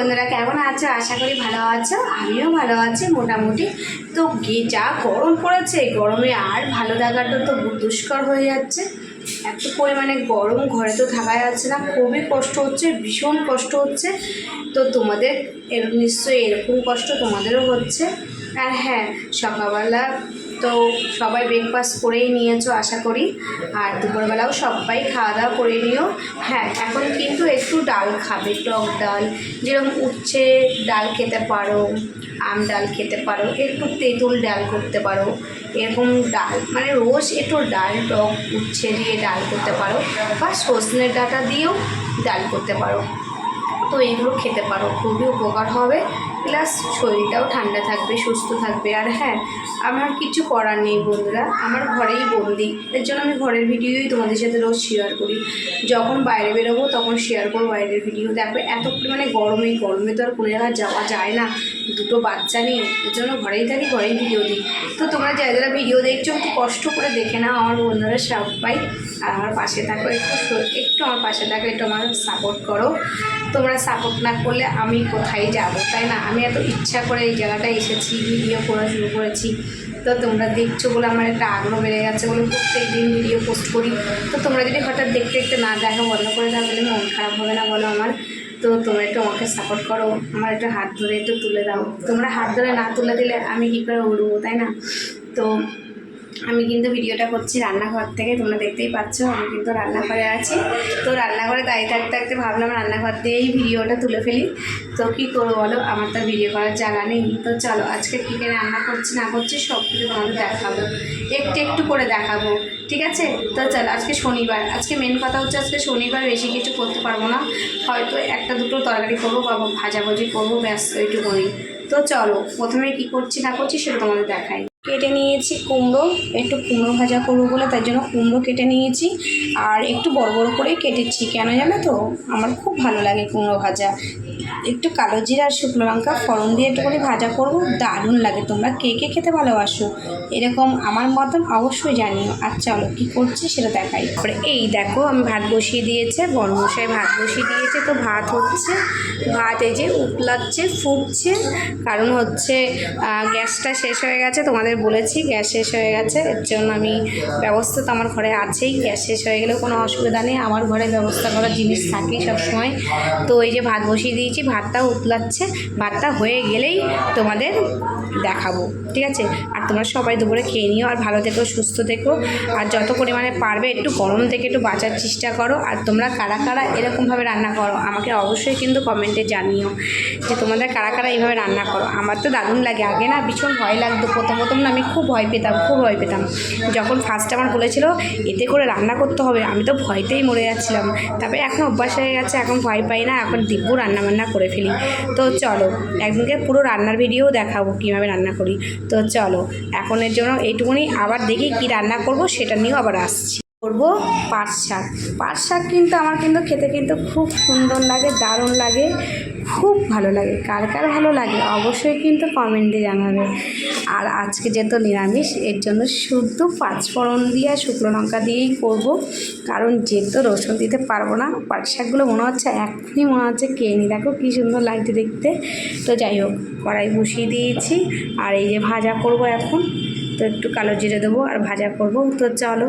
বন্ধুরা, কেমন আছো? আশা করি ভালো আছো। আমিও ভালো আছি মোটামুটি। তো যা গরম পড়েছে গরমে আর ভালো লাগাটা তো দুষ্কর হয়ে যাচ্ছে। এত পরিমাণে গরম, ঘরে তো থাকা যাচ্ছে না। খুবই কষ্ট হচ্ছে, ভীষণ কষ্ট হচ্ছে। তো তোমাদের এর নিশ্চয়ই এরকম কষ্ট তোমাদেরও হচ্ছে। আর হ্যাঁ সকালবেলা তো সবাই ব্রেকফাস্ট করেই নিয়েছো আশা করি। আর দুপুরবেলাও সবাই খাওয়া দাওয়া করে নিও। হ্যাঁ এখন কিন্তু একটু ডাল খাবে, টক ডাল। যেরকম উচ্ছে, ডাল খেতে পারো, আম ডাল খেতে পারো, একটু তেঁতুল ডাল করতে পারো। এরকম ডাল মানে রোজ একটু ডাল, টক, উচ্ছে দিয়ে ডাল করতে পারো। বা সজনে ডাটা দিয়েও ডাল করতে পারো। তো এইগুলো খেতে পারো, খুবই উপকার হবে। প্লাস শরীরটাও ঠান্ডা থাকবে, সুস্থ থাকবে। আর হ্যাঁ আমার কিছু করার নেই বন্ধুরা। আমার ঘরেই বন্দি। এর জন্য আমি ঘরের ভিডিওই তোমাদের সাথে রোজ শেয়ার করি। যখন বাইরে বেরোবো তখন শেয়ার করব বাইরের ভিডিও দেখবে এত পরিমাণে গরমে গরমে তো আর কোনো জায়গায় যাওয়া যায় না। দুটো বাচ্চা নিয়ে। এর জন্য ঘরেই থাকি, ঘরেই ভিডিও দিই। তো তোমরা যারা যারা ভিডিও দেখছ, একটু কষ্ট করে দেখে নাও আমার বন্ধুরা সবাই। আর আমার পাশে থাকো, একটু একটু আমার পাশে থাকো, একটু আমার সাপোর্ট করো। তোমরা সাপোর্ট না করলে আমি কোথায় যাব, তাই না? আমি এত ইচ্ছা করে এই জায়গাটায় এসেছি ভিডিও করা শুরু করেছি। তো তোমরা দেখছ বলে আমার একটা আগ্রহ বেড়ে গেছে বলে প্রত্যেক দিন ভিডিও পোস্ট করি। তো তোমরা যদি হঠাৎ দেখতে দেখতে না দেখো বন্ধ করে দাও, তাহলে মন খারাপ হবে না বলো আমার। তো তোমরা একটু আমাকে সাপোর্ট করো, আমার একটু হাত ধরে একটু তুলে দাও। তোমরা হাত ধরে না তুলে দিলে আমি কী করে উড়বো, তাই না? তো আমি কিন্তু ভিডিওটা করছি রান্নাঘর থেকে, তোমরা দেখতেই পাচ্ছ, আমি কিন্তু রান্নাঘরে আছি। তো রান্নাঘরে দাঁড়িয়ে থাকতে থাকতে ভাবলাম রান্নাঘর দিয়েই ভিডিওটা তুলে ফেলি। তো কী করব বলো? আমার তো ভিডিও করার জায়গা নেই। তো চলো, আজকে কী কী রান্না করছি, না করছি সব কিছু তোমাদের দেখাবো। একটু একটু করে দেখাবো, ঠিক আছে? তো চলো, আজকে শনিবার। আজকে মেন কথা হচ্ছে, আজকে শনিবার বেশি কিছু করতে পারব না। হয়তো একটা দুটো তরকারি করব বা ভাজাভুজি করব, ব্যাস এইটুকুনি তো চলো, প্রথমে কি করছি, না করছি, সেটা তোমাদের দেখাই। কেটে নিয়েছি কুমড়ো, একটু কুমড়ো ভাজা করব বলে তার জন্য কুমড়ো কেটে নিয়েছি। আর একটু বড় বড় করে কেটেছি, কেন জানো তো? আমার খুব ভালো লাগে কুমড়ো ভাজা। একটু কালো জিরা আর শুকনো লঙ্কা ফোড়ন দিয়ে একটু করে ভাজা করব। দারুণ লাগে তোমরা। কে কে খেতে ভালোবাসো? এরকম আমার মতন অবশ্যই জানিও। আর চলো, কী করছি সেটা দেখাই। তারপরে এই দেখো, আমি ভাত বসিয়ে দিয়েছে বড় মশাই ভাত বসিয়ে দিয়েছে, তো ভাত হচ্ছে, ভাত এই যে উতলাচ্ছে ফুটছে। কারণ হচ্ছে গ্যাসটা শেষ হয়ে গেছে, তোমাদের বলেছি গ্যাস শেষ হয়ে গেছে। এর জন্য আমি ব্যবস্থা তো আমার ঘরে আছেই, গ্যাস শেষ হয়ে গেলেও কোনো অসুবিধা নেই। আমার ঘরে ব্যবস্থা করার জিনিস থাকেই সবসময়। তো এই যে ভাত বসিয়ে দিয়েছি ভাতটা উতলাচ্ছে, ভাতটা হয়ে গেলেই তোমাদের দেখাবো, ঠিক আছে? আর তোমরা সবাই দুপুরে খেয়ে নিও আর ভালো থেকো, সুস্থ থেকো। আর যত পরিমাণে পারবে একটু গরম থেকে একটু বাঁচার চেষ্টা করো। আর তোমরা কারা কারা এরকমভাবে রান্না করো, আমাকে অবশ্যই কিন্তু কমেন্টে জানিও যে তোমাদের কারা কারা এইভাবে রান্না করো। আমার তো দারুণ লাগে, আগে না ভীষণ ভয় লাগতো প্রথম প্রথম আমি খুব ভয় পেতাম, খুব ভয় পেতাম। যখন ফার্স্ট আমার বলেছিল, এতে করে রান্না করতে হবে আমি তো ভয়তেই মরে যাচ্ছিলাম। তারপরে এখন অভ্যাস হয়ে গেছে, এখন ভয় পাই না, এখন দিব্য রান্না বান্না করে ফেলি। তো চলো, একদিনকে পুরো রান্নার ভিডিও দেখাবো, কীভাবে রান্না করি। তো চলো, এখনের জন্য এইটুকুনি। আবার দেখি কি রান্না করব, সেটা নিয়েও আবার আসছি। করব পাট শাক। পাট শাক কিন্তু আমার কিন্তু খেতে কিন্তু খুব সুন্দর লাগে, দারুণ লাগে। খুব ভালো লাগে। কার কার ভালো লাগে অবশ্যই কিন্তু কমেন্টে জানাবে। আর আজকে যেহেতু নিরামিষ, এর জন্য শুদ্ধ পাঁচফোড়ন দিয়ে শুকনো লঙ্কা দিয়েই করব। কারণ যেহেতু রসুন দিতে পারব না, পাট শাকগুলো মনে হচ্ছে এখনই মনে হচ্ছে খেয়ে নি। দেখো কী সুন্দর লাগছে দেখতে। তো যাই হোক, কড়াই বসিয়ে দিয়েছি। আর এই যে ভাজা করব এখন, তো একটু কালো জিরে দেবো আর ভাজা করব। তো চলো